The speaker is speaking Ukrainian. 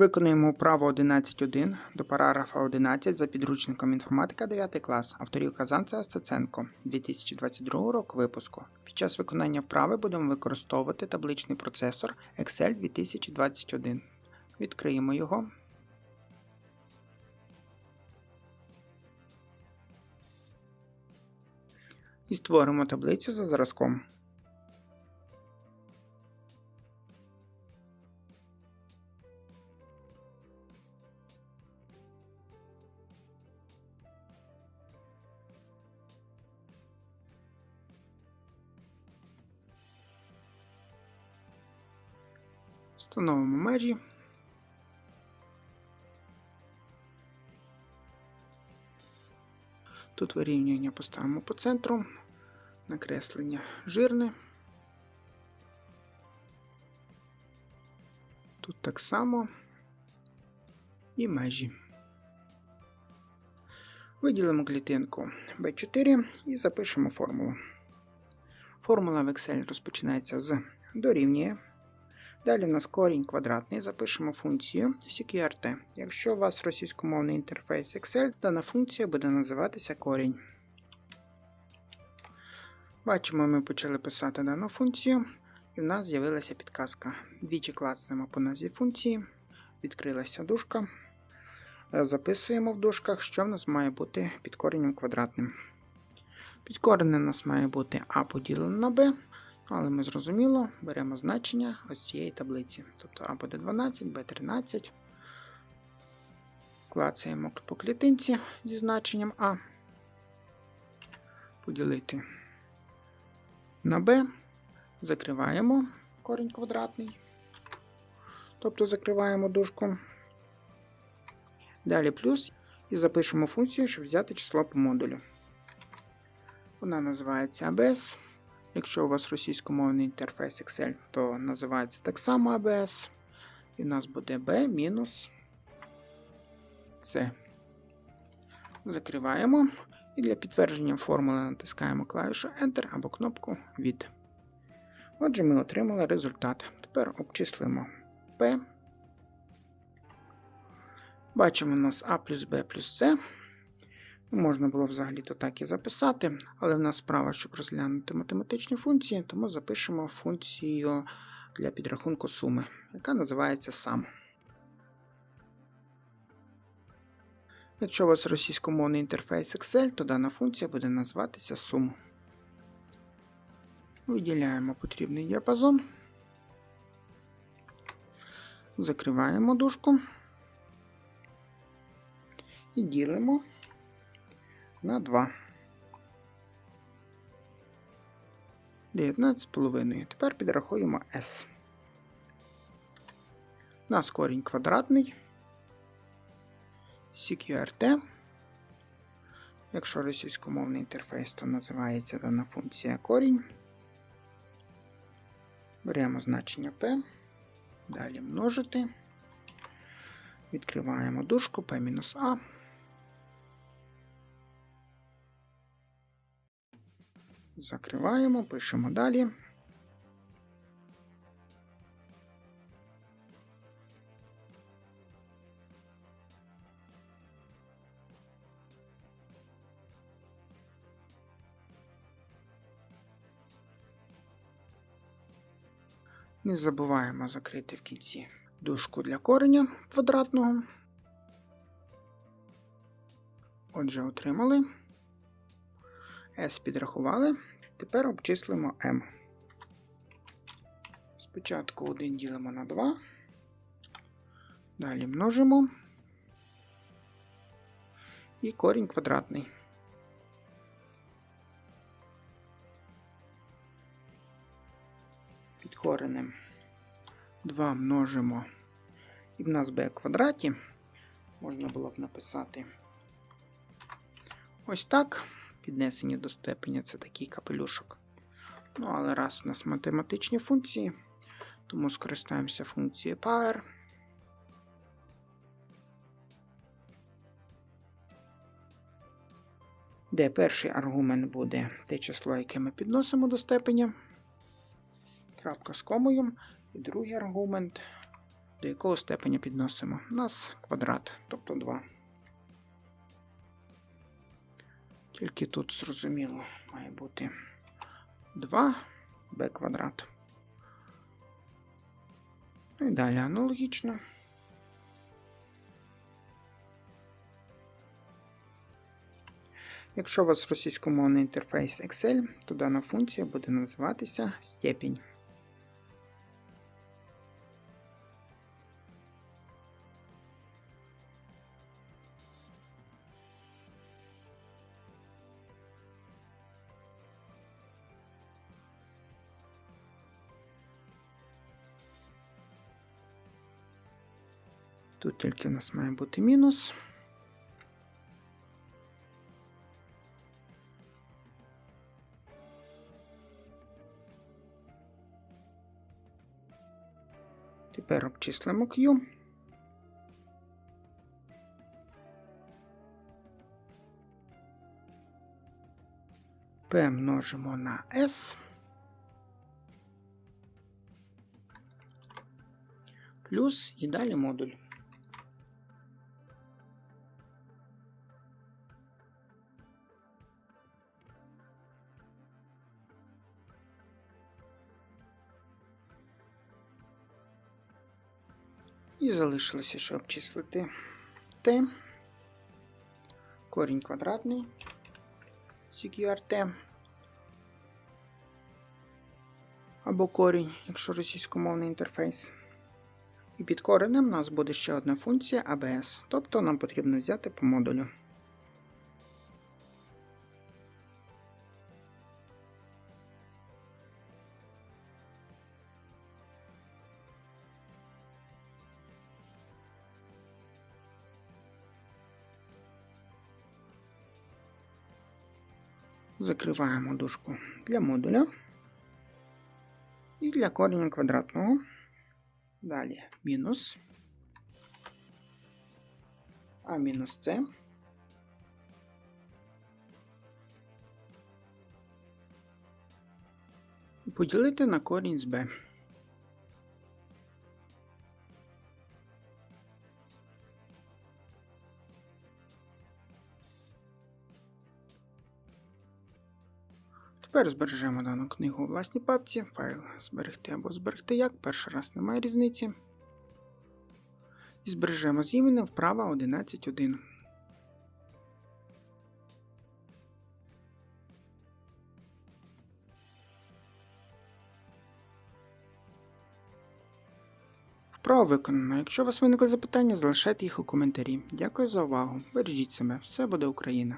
Виконуємо вправу 11.1 до параграфа 11 за підручником інформатика 9 клас авторів Казанцева Стеценко 2022 року випуску. Під час виконання вправи будемо використовувати табличний процесор Excel 2021. Відкриємо його. І створимо таблицю за зразком. Встановимо межі. Тут вирівнювання поставимо по центру, накреслення жирне. Тут так само і межі. Виділимо клітинку B4 і запишемо формулу. Формула в Excel розпочинається з дорівнює. Далі в нас корінь квадратний, запишемо функцію CQRT. Якщо у вас російськомовний інтерфейс Excel, дана функція буде називатися корінь. Бачимо, ми почали писати дану функцію, і в нас з'явилася підказка. Двічі клацнемо по назві функції, відкрилася дужка. Записуємо в дужках, що в нас має бути під коренем квадратним. Під Підкорене у нас має бути А поділено на Б. Але ми зрозуміло беремо значення ось цієї таблиці. Тобто А буде 12, Б 13. Клацаємо по клітинці зі значенням А. Поділити на Б. Закриваємо корінь квадратний. Тобто закриваємо дужку. Далі плюс. І запишемо функцію, щоб взяти число по модулю. Вона називається ABS. Якщо у вас російськомовний інтерфейс Excel, то називається так само ABS. І в нас буде B мінус C. Закриваємо. І для підтвердження формули натискаємо клавішу Enter або кнопку від. Отже, ми отримали результат. Тепер обчислимо P. Бачимо у нас A плюс B плюс C. Можна було взагалі-то так і записати, але в нас справа, щоб розглянути математичні функції, тому запишемо функцію для підрахунку суми, яка називається сам. Якщо у вас російськомовний інтерфейс Excel, то дана функція буде називатися сум. Виділяємо потрібний діапазон, закриваємо дужку і ділимо на 2. 19,5. Тепер підрахуємо S. У нас корінь квадратний. CQRT. Якщо російськомовний інтерфейс, то називається дана функція корінь. Беремо значення P. Далі множити. Відкриваємо дужку P-А. Закриваємо, пишемо далі. Не забуваємо закрити в кінці дужку для кореня квадратного. Отже, отримали. S підрахували. Тепер обчислимо m. Спочатку 1 ділимо на 2. Далі множимо. І корінь квадратний. Під коренем 2 множимо. І в нас b квадраті. Можна було б написати ось так. Піднесення до степеня це такий капелюшок. Ну, але раз у нас математичні функції, тому скористаємося функцією power. Де перший аргумент буде те число, яке ми підносимо до степеня. Крапка з комою. І другий аргумент до якого степеня підносимо? У нас квадрат, тобто 2. Тільки тут зрозуміло має бути 2 b квадрат. Ну і далі аналогічно. Якщо у вас російськомовний інтерфейс Excel, то дана функція буде називатися степінь. Тут тільки у нас має бути мінус. Тепер обчислимо Q. P множимо на S. Плюс і далі модуль. І залишилося ще обчислити t, корінь квадратний CQRT, або корінь, якщо російськомовний інтерфейс. І під коренем у нас буде ще одна функція ABS, тобто нам потрібно взяти по модулю. Закриваємо дужку для модуля і для кореня квадратного. Далі мінус А мінус С. І поділити на корінь з Б. Тепер збережемо дану книгу у власній папці, файл зберегти або зберегти як, перший раз немає різниці. І збережемо з іменем вправа 11.1. Вправо виконано. Якщо у вас виникли запитання, залишайте їх у коментарі. Дякую за увагу. Бережіть себе, все буде Україна!